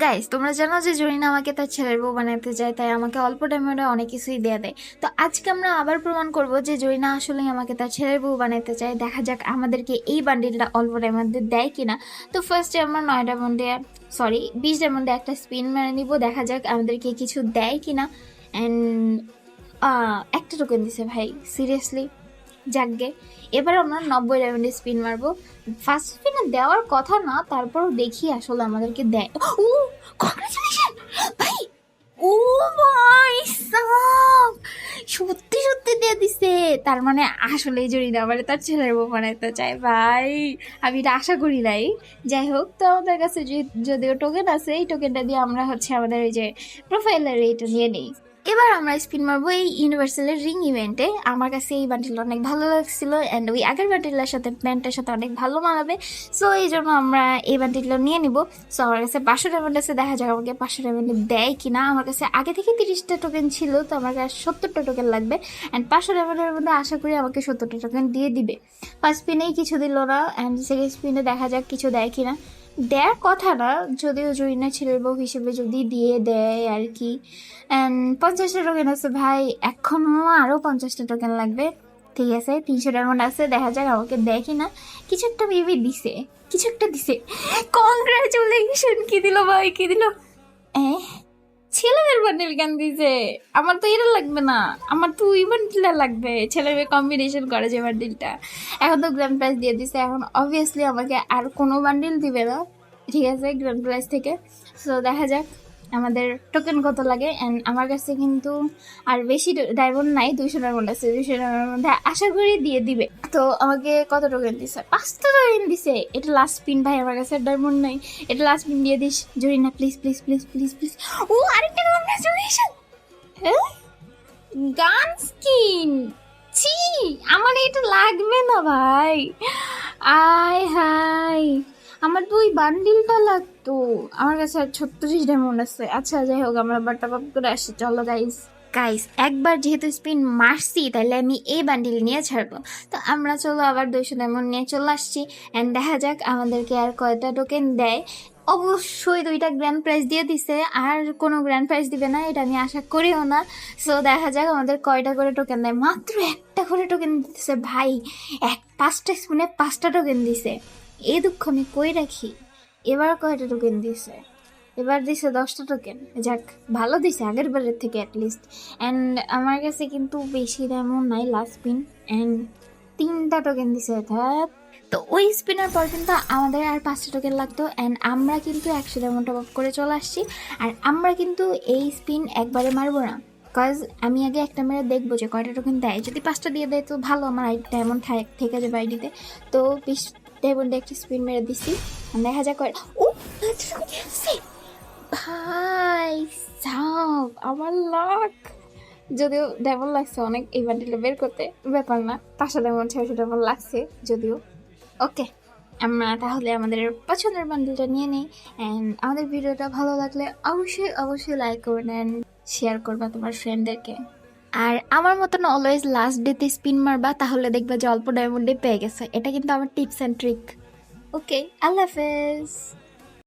Guys তোমরা জানো যে জরিনা আমাকে তার ছেলের বউ বানাতে চায় তাই আমাকে অল্প টাইমে অনেক কিছুই দেয়া দেয়। তো আজকে আমরা আবার প্রমাণ করব যে জরিনা আসলেই আমাকে তার ছেলের বউ বানাতে চায় দেখা যাক আমাদেরকে এই বান্ডিলটা অল্প টাইমের মধ্যে দেয় কিনা। তো ফার্স্টে আমরা নয়টা মধ্যে সরি বিশটার মধ্যে একটা স্পিন মেরে নিব। দেখা যাক আমাদেরকে কিছু দেয় কিনা। অ্যান্ড একটা টোকেন দিছে ভাই সিরিয়াসলি যাকগে এবার আমরা নব্বই ডায়মন্ডে স্পিন মারবো। ফার্স্ট স্পিনে দেওয়ার কথা না, তারপরও দেখি আসলে আমাদেরকে দেয়। ও কংগ্রেচুলেশন ভাই, ও ভাই সাব সত্যি সত্যি দিয়ে দিছে। তার মানে আসলে না মানে তার ছেলের বউ বানাইতে চায় ভাই, আমি এটা আশা করি নাই। যাই হোক, তো আমাদের কাছে যদিও টোকেন আছে, এই টোকেনটা দিয়ে আমরা হচ্ছে আমাদের এই যে প্রোফাইলের এইটা নিয়ে নিই। এবার আমরা স্পিন মারবো এই ইউনিভার্সালের রিং ইভেন্টে আমার কাছে এই বান্ডিলটা অনেক ভালো লাগছিল অ্যান্ড ওই আগের বান্ডিলের সাথে প্যান্টের সাথে অনেক ভালো মানাবে। সো এই জন্য আমরা এই বান্ডিলটা নিয়ে নিব। সো আমার কাছে পাঁচশো ডায়মন্ড আছে, দেখা যাক আমাকে পাঁচশো ডায়মন্ড দেয় কি না আমার কাছে আগে থেকে তিরিশটা টোকেন ছিল, তো আমার কাছে সত্তরটা টোকেন লাগবে। অ্যান্ড পাঁচশো ডায়মন্ডের মধ্যে আশা করি আমাকে সত্তরটা টোকেন দিয়ে দিবে। ফার্স্ট স্পিনেই কিছু দিল না অ্যান্ড সেকেন্ড স্পিনে দেখা যাক কিছু দেয় কিনা। দেওয়ার কথা না, যদিও জরিনা ছেলের বউ হিসেবে যদি দিয়ে দেয় আর কি। অ্যান্ড পঞ্চাশটা টোকেন আছে ভাই, এখনও আরও পঞ্চাশটা টোকেন লাগবে। ঠিক আছে তিনশো ডায়মন্ড আছে, দেখা যাক, আমাকে দেয় কি না কিছু একটা বেবি দিছে, কিছু একটা দিছে। কংগ্রাচুলেশন কি দিল ভাই, কি দিল? এ ছেলেদের বান্ডিল কেন দিছে। আমার তো এরা লাগবে না। আমার তো ওই বান্ডিলটা লাগবে। ছেলে মেয়ে কম্বিনেশন করে যে বান্ডিলটা এখন তো গ্র্যান্ড প্রাইজ দিয়ে দিছে। এখন অবভিয়াসলি আমাকে আর কোনো বান্ডিল দিবে না। ঠিক আছে গ্র্যান্ড প্রাইজ থেকে। সো দেখা যাক। আমাদের টোকেন কত লাগে? অ্যান্ড আমার কাছে কিন্তু আর বেশি ডায়মন্ড নাই, দুইশো ডায়মন্ড আছে, দুইশো ডায়মন্ডের মধ্যে আশা করি দিয়ে দিবে। তো আমাকে কত টোকেন দিছে? পাঁচটা টোকেন দিছে। এটা লাস্ট পিন ভাই, আমার কাছে ডায়মন্ড নাই। এটা লাস্ট পিন দিয়ে this. Zarina please please please please please ও, আরেকটা কংগ্রেচুলেশন হ্যাঁ গান স্কিন ছি, আমার এটা লাগবে না ভাই। আয় হাই আমার ওই বান্ডিলটা লাগতো। আমার কাছে আর ছত্রিশ ডায়মন্ড আছে। আচ্ছা যাই হোক, আমরা টপ আপ করে আসি। চলো গাইস গাইস একবার যেহেতু স্পিন মারছি তাহলে আমি এই বান্ডিল নিয়ে ছাড়বো। তো আমরা চলো আবার দুইশো ডায়মন্ড নিয়ে চলে আসছি। অ্যান্ড দেখা যাক, আমাদেরকে আর কয়টা টোকেন দেয়। অবশ্যই দুইটা গ্র্যান্ড প্রাইজ দিয়ে দিছে। আর কোনো গ্র্যান্ড প্রাইজ দিবে না, এটা আমি আশা করিও না। সো দেখা যাক আমাদের কয়টা করে টোকেন দেয়। মাত্র একটা করে টোকেন দিতেছে, ভাই। এক, পাঁচটা স্পুনে পাঁচটা টোকেন দিছে। এই দুঃখ আমি কই রাখি? এবার কয়টা টোকেন দিছে? এবার দিছে দশটা টোকেন যাক, ভালো দিছে আগের বারের থেকে অ্যাটলিস্ট অ্যান্ড আমার কাছে কিন্তু বেশি তেমন নাই লাস্ট স্পিন অ্যান্ড তিনটা টোকেন দিছে অর্থাৎ তো ওই স্পিনার পর কিন্তু আমাদের আর পাঁচটা টোকেন লাগতো। অ্যান্ড আমরা কিন্তু একশো ডায়মন্ড টপ করে চলে আসছি। আর আমরা কিন্তু এই স্পিন একবারে মারবো না। কজ আমি আগে একটা মেরে দেখব যে কয়টা টোকেন দেয়। যদি পাঁচটা দিয়ে দেয় তো ভালো, আমার আই ডায়মন্ড থেকে যাবে আইডিতে তো বিশ ডায়মন্ডে একটা স্পিন মেরে দিছি। দেখা যাক ও। ভাই সাপ আমার লাখ যদিও ডায়মন্ড লাগছে অনেক এই বান্ডিলে বের করতে, ব্যাপার না। পাঁচশো ডায়মন্ড ছয়শো ডায়মন্ড লাগছে, যদিও। ওকে আমরা তাহলে আমাদের পছন্দের বান্ডিলটা নিয়ে নিই। অ্যান্ড আমাদের ভিডিওটা ভালো লাগলে অবশ্যই অবশ্যই লাইক করবেন অ্যান্ড শেয়ার করবা তোমার ফ্রেন্ডদেরকে আর আমার মতন অলওয়েজ লাস্ট ডেতে স্পিন মারবা, তাহলে দেখবা যে অল্প ডায়মন্ডে পেয়ে গেছে। এটা কিন্তু আমার টিপস অ্যান্ড ট্রিক ওকে আল্লাহ হাফেজ।